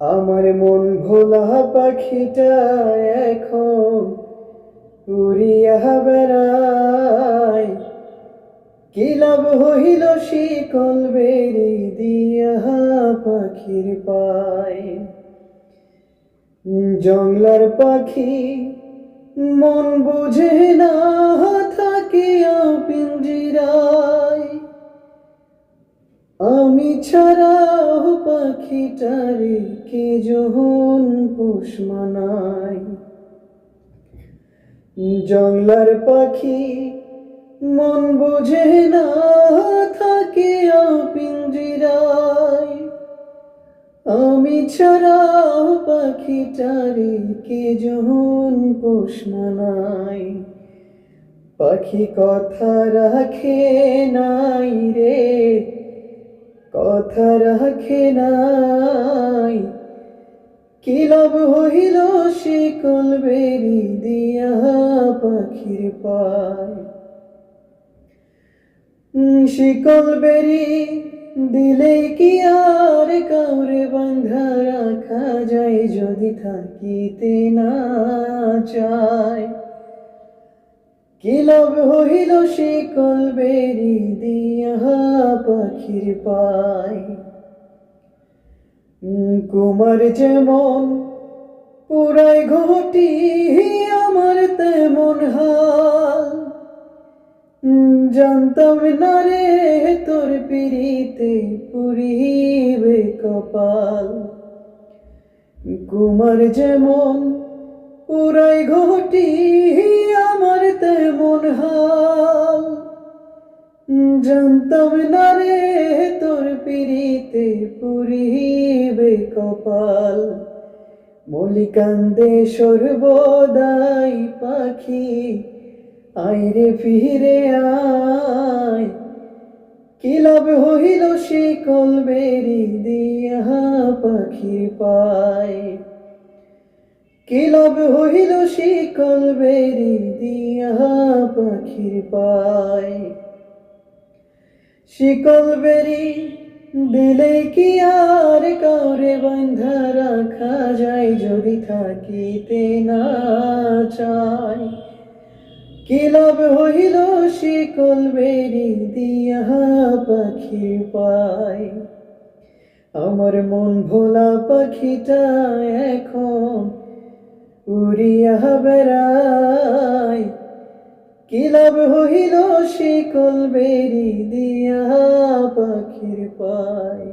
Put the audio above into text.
আমার মন ভোলা পাখিটা এখন উড়িয়া বেড়ায়। কি লাভ হইল শিকল বেরি দিয়া পাখির পায়? জংলার পাখি মন বুঝে না থাকিয়া পিঞ্জিরায়। আমি ছাড়া পাখিটারে কে যখন পোষ মানায়? জংলার পাখি মন বুঝে না থাকে পিঞ্জিরায় আমি ছাড়া পাখিটারে কে যখন পোষ মানায়? পাখি কথা রাখে নাই রে। কথা রাখে নাই। কি লাভ হইল শিকল বেরি দিয়া পাখির পায়? শিকল বেরি দিলে কি আর কাউরে বান্ধা রাখা যায় যদি থাকিতে না চায়? কি লাভ হইল শিকল বেরি দিয়া পাখির উম, কুমার যেমন পুরাই ঘটি আমার তেমন হাল। জানতাম না রে তোর পিড়িতে পুরিবে কপাল। কুমার যেমন পুরাই ঘটি আমার তেমন হাল। জানতাম না রে তোর পিড়িতে পুরিবে কপাল। মলিকান্দে সর্বদাই পাখি আইরে ফিরে আয়। কি লাভ হইল শিকল বেরি দিয়া? কি হইল শিকল বেরি দিয়া পাখির পায়? শিকল বেরি দিলে কি আর কাউরে বান্ধা রাখা যায় যদি থাকিতে না চায়? কি লাভ হইল শিকল বেরি দিয়া পাখির পায়? আমার মন ভোলা পাখিটা এখন উড়িয়া বেড়াই কি লাভ হইল শিকল বেরি দিয়া পাখির পায়?